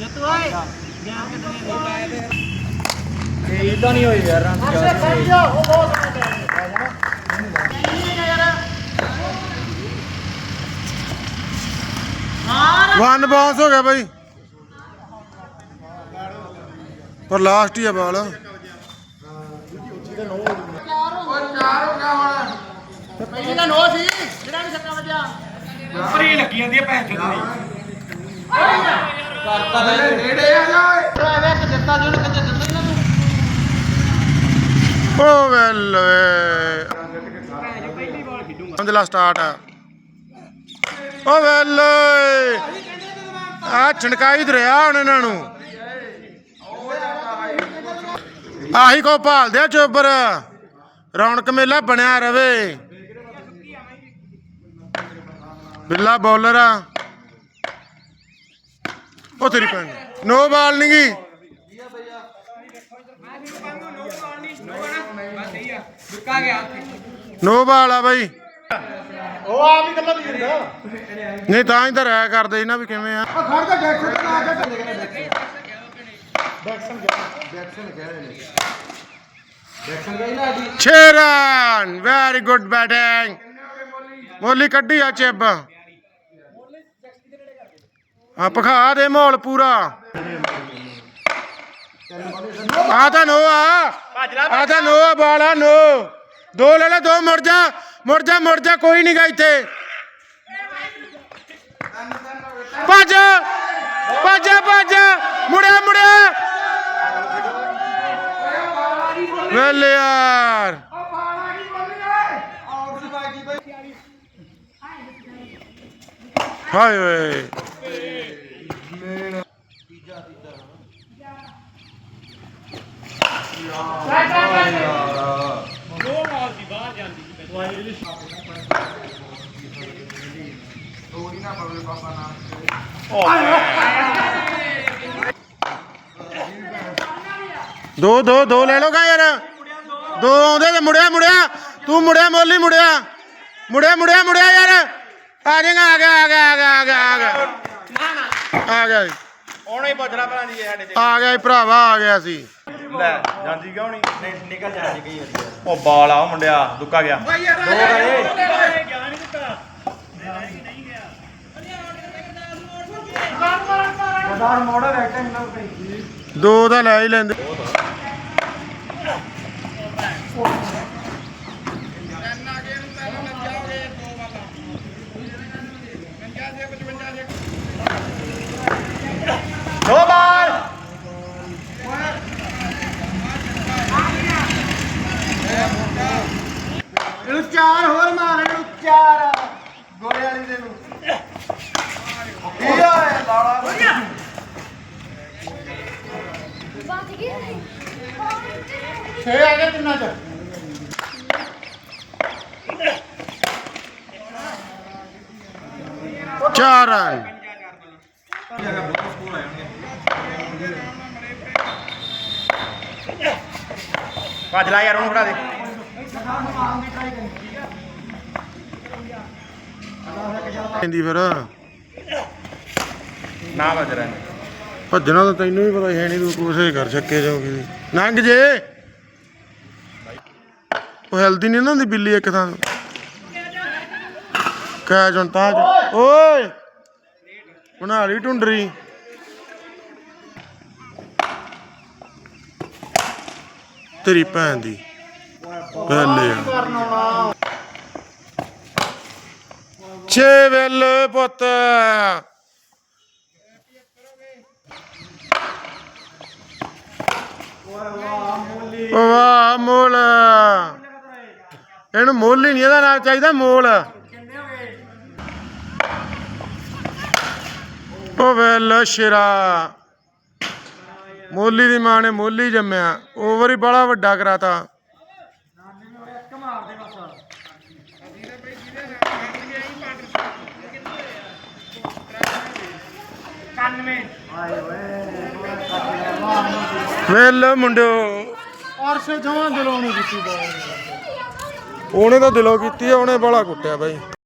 ਜੱਤੂ ਓਏ। ਗਿਆਨ ਕਿਤਨੇ ਇਹ ਇਦਾਂ ਨਹੀਂ ਹੋਈ ਯਾਰ ਰੰਗ ਜ਼ਿਆਦਾ ਉਹ ਬਹੁਤ ਮਾਰ ਵਨ ਬਾਉਂਸ ਹੋ। ਗਿਆ ਬਾਈ। ਪਰ ਲਾਸਟ ਹੀ ਆ ਬਾਲ ਪਹਿਲੇ ਦਾ ਨੋ ਸੀ। ਜਿਹੜਾ ਵੀ ਸੱਕਾ ਵੱਜਿਆ। ਫਰੀ ਲੱਗੀ ਜਾਂਦੀ ਹੈ ਭੈਣ ਚੋਦ ਦੀ। ਡਰਾਈਵਰ ਕਿ ਦਿੱਤਾ ਜੀ ਉਹਨੂੰ ਕਿੱਥੇ ਦਿੱਤਾ ਹੀ ਨਾ ਤੂੰ ਓ ਵੈਲ ਅੰਦਲਾ ਸਟਾਰਟ ਆ ਓ ਵੈਲ ਆ ਛਣਕਾਈ ਦਰਿਆ ਹੁਣ ਇਹਨਾਂ ਨੂੰ। ਆਹੀ ਕੋ ਭਾਲਦੇ ਆ ਚੋਬਰ। ਰੌਣਕ ਮੇਲਾ ਬਣਿਆ ਰਵੇ। ਬਿੱਲਾ ਬੌਲਰ ਆ। ਉਹ ਤੇਰੀ ਭੈਣ ਨੋ। ਬਾਲ ਨਹੀਂ ਗਈ ਨੋ ਬਾਲ ਆ ਬਾਈ। ਉਹ ਆ ਵੀ ਗੱਲਾਂ ਵੀ ਨਹੀਂ ਤਾਂ ਹੀ ਤਾਂ ਰਾਇ ਕਰਦੇ ਸੀ ਨਾ ਵੀ ਕਿਵੇਂ ਆ। ਖੜ ਜਾ ਡੈਕਸਨ ਤੇ ਨਾ ਕੇ ਡੈਕਸਨ ਡੈਕਸਨ ਕਹਿ ਰਹੇ ਨੇ ਡੈਕਸਨ ਗਈ ਨਾ ਅਜੀ 6 ਰਨ। ਵੈਰੀ ਗੁੱਡ ਬੈਟਿੰਗ ਮੋਲੀ ਕੱਢੀ ਆ ਚਿੱਬ। ਆ ਪਖਾ ਦੇ ਮਾਹੌਲ ਪੂਰਾ। ਆ ਤਾਂ ਨੋ ਆ। ਆ ਤਾਂ ਨੋ ਆ ਬਾਲਾ ਨੋ। ਦੋ ਲੈ ਲੈ, ਦੋ ਮੁੜ ਜਾ ਮੁੜ ਜਾ ਮੁੜ ਜਾ, ਕੋਈ ਨਹੀਂ ਗਾ ਇੱਥੇ। ਭੱਜ ਭੱਜ ਭੱਜ। ਮੁੜਿਆ ਮੁੜਿਆ। ਵੇਲ ਯਾਰ ਹਾਏ ਓਏ। ਦੋ ਦੋ ਦੋ ਲੈ ਲੋਗਾ ਯਾਰ। ਦੋ ਆਉਂਦੇ ਤੇ ਮੁੜਿਆ ਮੁੜਿਆ। ਤੂੰ ਮੁੜਿਆ ਮੋਲੀ ਮੁੜਿਆ। ਮੁੜਿਆ ਮੁੜਿਆ ਮੁੜਿਆ ਯਾਰ। ਆ ਜਾਏਗਾ ਆ ਗਿਆ ਆ ਗਿਆ ਆ ਗਿਆ ਆ ਗਿਆ ਆ ਗਿਆ। ਆ ਗਿਆ। ਉਹਨੇ ਹੀ ਪੁੱਛਣਾ ਭੈਣ ਜੀ ਸਾਡੇ ਚ ਆ ਗਿਆ ਭਰਾਵਾ ਆ ਗਿਆ ਸੀ। ਲੈ ਜਾਂਦੀ ਕਿਉਂ ਨਹੀਂ? ਨਹੀਂ ਨਿਕਲ ਜਾਂਦੀ ਕਈ ਵਾਰੀ ਉਹ ਬਾਲ ਆ ਉਹ ਮੁੰਡਿਆ ਦੁੱਕਾ ਗਿਆ। ਦੋ ਗਏ ਸਰਦਾਰ ਮੋੜਾ ਰੈਕਟੈਂਗਲ ਨਾਲ ਪਈ ਦੋ ਤਾਂ ਲੈ ਹੀ ਲੈਂਦੇ ਦੋ ਬਾਲ ਇਹਨੂੰ ਚਾਰ ਹੋਰ ਮਾਰਨ ਇਹਨੂੰ ਚਾਰ। ਗੋਲੇ ਵਾਲੀ ਦੇ ਨੂੰ। ਕੀ ਹੋਇਆ ਲਾੜਾ ਬਾਤ ਕੀ ਛੇ ਆ ਗਏ ਤਿੰਨਾਂ ਚ। ਚਾਰ ਰਨ ਭੱਜ ਲੈ ਯਾਰ, ਉਹਨੂੰ ਫੜਾ ਦੇ। ਕਹਿੰਦੀ ਫਿਰ। ਨਾ ਭੱਜ ਰਿਹਾ। ਭੱਜਣਾ ਤਾਂ ਤੈਨੂੰ ਵੀ ਪਤਾ ਹੈ ਨਹੀਂ ਤੂੰ ਕੋਸ਼ਿਸ਼ ਕਰ ਛੱਕੇ ਜਾਓਗੇ ਲੰਘ ਜੇ। ਉਹ ਹੈਲਦੀ ਨਹੀਂ ਨਾ ਹੁੰਦੀ ਬਿੱਲੀ ਇੱਕ ਥਾਂ ਕਹਿ ਜਨ ਤਾਂ ਓਏ! ਬਣਾ ਲਈ ਟੁੰਡਰੀ ਤੇਰੀ ਭੈਣ ਦੀ। ਵੇਲੇ ਆ ਛੇ ਵੇਲੇ ਪੁੱਤ। ਵਾਹ ਮੋਲ। ਇਹਨੂੰ ਮੁੱਲ ਹੀ ਨਹੀਂ, ਇਹਦਾ ਨਾਮ ਚਾਹੀਦਾ ਮੋਲ। ਉਹ ਵੇਲ ਸ਼ਿਰਾ। ਮੋਲੀ ਦੀ ਮਾਂ ਨੇ ਮੋਲੀ ਜੰਮਿਆ। ਓਵਰ ਹੀ ਬੜਾ ਵੱਡਾ ਕਰਾਤਾ। ਵੇਲ ਮੁੰਡਿਓ। ਅਰਸ਼ ਜਮਾਂ ਦਿਲੋਂ ਨਹੀਂ ਕੀਤੀ ਬਾਲ ਉਹਨੇ ਤਾਂ ਦਿਲੋਂ ਕੀਤੀ ਆ ਉਹਨੇ ਬੜਾ ਕੁੱਟਿਆ ਬਾਈ।